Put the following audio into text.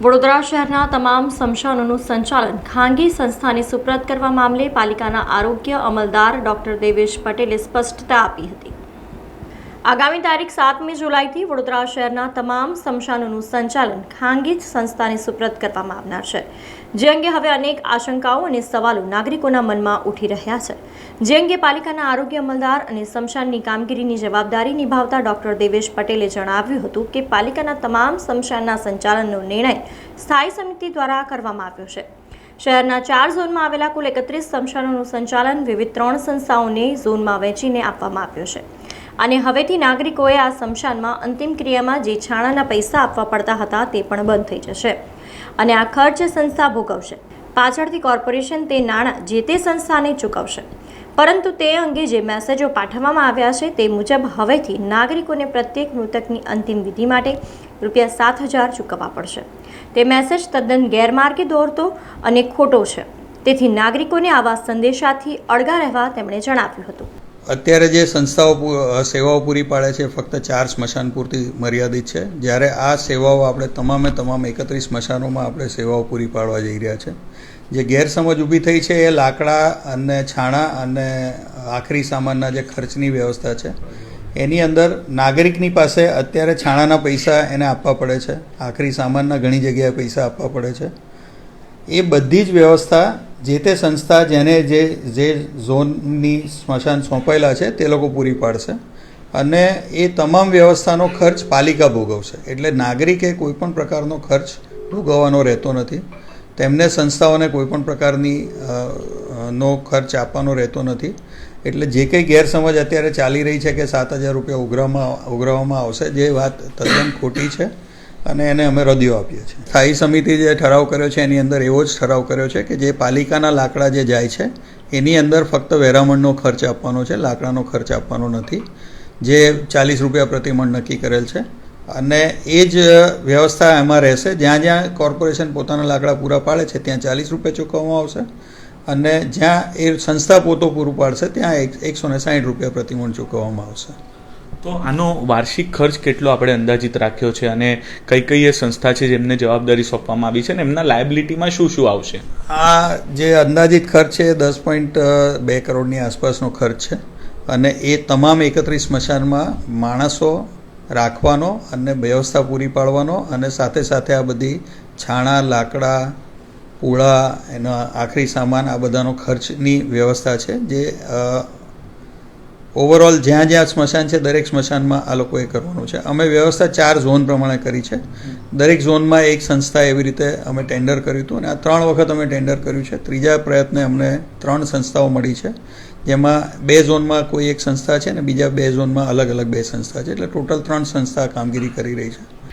વડોદરા શહેરના તમામ સ્મશાનોનું સંચાલન ખાનગી સંસ્થાને સુપ્રત કરવા મામલે પાલિકાના આરોગ્ય અમલદાર ડોક્ટર દેવેશ પટેલે સ્પષ્ટતા આપી હતી. આગામી તારીખ સાતમી જુલાઈથી વડોદરા શહેરના તમામ સ્મશાનોનું સંચાલન ખાનગી જ સંસ્થાને સુપ્રત કરવામાં આવનાર છે. જે અંગે હવે અનેક આશંકાઓ અને સવાલો નાગરિકોના મનમાં ઉઠી રહ્યા છે. જે અંગે પાલિકાના આરોગ્ય અમલદાર અને સ્મશાનની કામગીરીની જવાબદારી નિભાવતા ડોક્ટર દેવેશ પટેલે જણાવ્યું હતું કે પાલિકાના તમામ સ્મશાનના સંચાલનનો નિર્ણય સ્થાયી સમિતિ દ્વારા કરવામાં આવ્યો છે. શહેરના ચાર ઝોનમાં આવેલા કુલ એકત્રીસ સ્મશાનોનું સંચાલન વિવિધ ત્રણ સંસ્થાઓને ઝોનમાં વહેંચીને આપવામાં આવ્યું છે. અને હવેથી નાગરિકોએ આ સ્મશાનમાં અંતિમ ક્રિયામાં જે છાણાના પૈસા આપવા પડતા હતા તે પણ બંધ થઈ જશે. અને આ ખર્ચ સંસ્થા ભોગવશે. પાછળથી કોર્પોરેશન તે નાણાં જે તે સંસ્થાને ચૂકવશે. પરંતુ તે અંગે જે મેસેજો પાઠવવામાં આવ્યા છે તે મુજબ હવેથી નાગરિકોને પ્રત્યેક મૃતકની અંતિમ વિધિ માટે રૂપિયા સાત હજાર ચૂકવવા પડશે. તે મેસેજ તદ્દન ગેરમાર્ગે દોરતો અને ખોટો છે. તેથી નાગરિકોને આવા સંદેશાથી અળગા રહેવા તેમણે જણાવ્યું હતું. અત્યારે જે સંસ્થાઓ સેવાઓ પૂરી પાડે છે, ફક્ત ચાર સ્મશાન પૂરતી મર્યાદિત છે. જ્યારે આ સેવાઓ આપણે તમામે તમામ એકત્રીસ સ્મશાનોમાં આપણે સેવાઓ પૂરી પાડવા જઈ રહ્યા છે. જે ગેરસમજ ઊભી થઈ છે એ લાકડા અને છાણા અને આખરી સામાનના જે ખર્ચની વ્યવસ્થા છે, એની અંદર નાગરિકની પાસે અત્યારે છાણાના પૈસા એને આપવા પડે છે. આખરી સામાનના ઘણી જગ્યાએ પૈસા આપવા પડે છે. એ બધી જ વ્યવસ્થા જે તે સંસ્થા જેને જે જે ઝોનની સ્મશાન સોંપાયેલા છે, તે લોકો પૂરી પાડશે. અને એ તમામ વ્યવસ્થાનો ખર્ચ પાલિકા ભોગવશે. એટલે નાગરિકે કોઈ પણ પ્રકારનો ખર્ચ ભોગવવાનો રહેતો નથી. તેમને સંસ્થાઓને કોઈ પણ પ્રકારની નો ખર્ચ આપવાનો રહેતો નથી. એટલે જે કંઈ ગેરસમજ અત્યારે ચાલી રહી છે કે સાત હજાર રૂપિયા ઉઘરાવવામાં ઉઘરાવવામાં આવશે, જે વાત તદ્દન ખોટી છે. અને એને અમે રદિયો આપીએ છીએ. સ્થાયી સમિતિ જે ઠરાવ કર્યો છે, એની અંદર એવો જ ઠરાવ કર્યો છે કે જે પાલિકાના લાકડા જે જાય છે, એની અંદર ફક્ત વેરામણનો ખર્ચ આપવાનો છે, લાકડાનો ખર્ચ આપવાનો નથી. જે ચાલીસ રૂપિયા પ્રતિમણ નક્કી કરેલ છે. અને એ જ વ્યવસ્થા એમાં રહેશે. જ્યાં જ્યાં કોર્પોરેશન પોતાના લાકડા પૂરા પાડે છે, ત્યાં ચાલીસ રૂપિયા ચૂકવવામાં આવશે. અને જ્યાં એ સંસ્થા પોતો પૂરું પાડશે, ત્યાં એક એકસો ને સાઠ રૂપિયા પ્રતિમણ ચૂકવવામાં આવશે. તો આનો વાર્ષિક ખર્ચ કેટલો આપણે અંદાજિત રાખ્યો છે અને કઈ કઈ એ સંસ્થા છે જેમને જવાબદારી સોંપવામાં આવી છે અને એમના લાયબિલિટીમાં શું શું આવશે? આ જે અંદાજિત ખર્ચ છે દસ પોઈન્ટ બે કરોડની આસપાસનો ખર્ચ છે અને એ તમામ એકત્રીસ સ્મશાનમાં માણસો રાખવાનો અને વ્યવસ્થા પૂરી પાડવાનો અને સાથે સાથે આ બધી છાણા, લાકડા, પૂળા, એનો આખરી સામાન આ બધાનો ખર્ચની વ્યવસ્થા છે જે ઓવરઓલ જ્યાં જ્યાં સ્મશાન છે, દરેક સ્મશાનમાં આ લોકોએ કરવાનું છે. અમે વ્યવસ્થા ચાર ઝોન પ્રમાણે કરી છે. દરેક ઝોનમાં એક સંસ્થા એવી રીતે અમે ટેન્ડર કર્યું હતું અને આ ત્રણ વખત અમે ટેન્ડર કર્યું છે. ત્રીજા પ્રયત્ને અમને ત્રણ સંસ્થાઓ મળી છે. જેમાં બે ઝોનમાં કોઈ એક સંસ્થા છે અને બીજા બે ઝોનમાં અલગ અલગ બે સંસ્થા છે. એટલે ટોટલ ત્રણ સંસ્થા કામગીરી કરી રહી છે.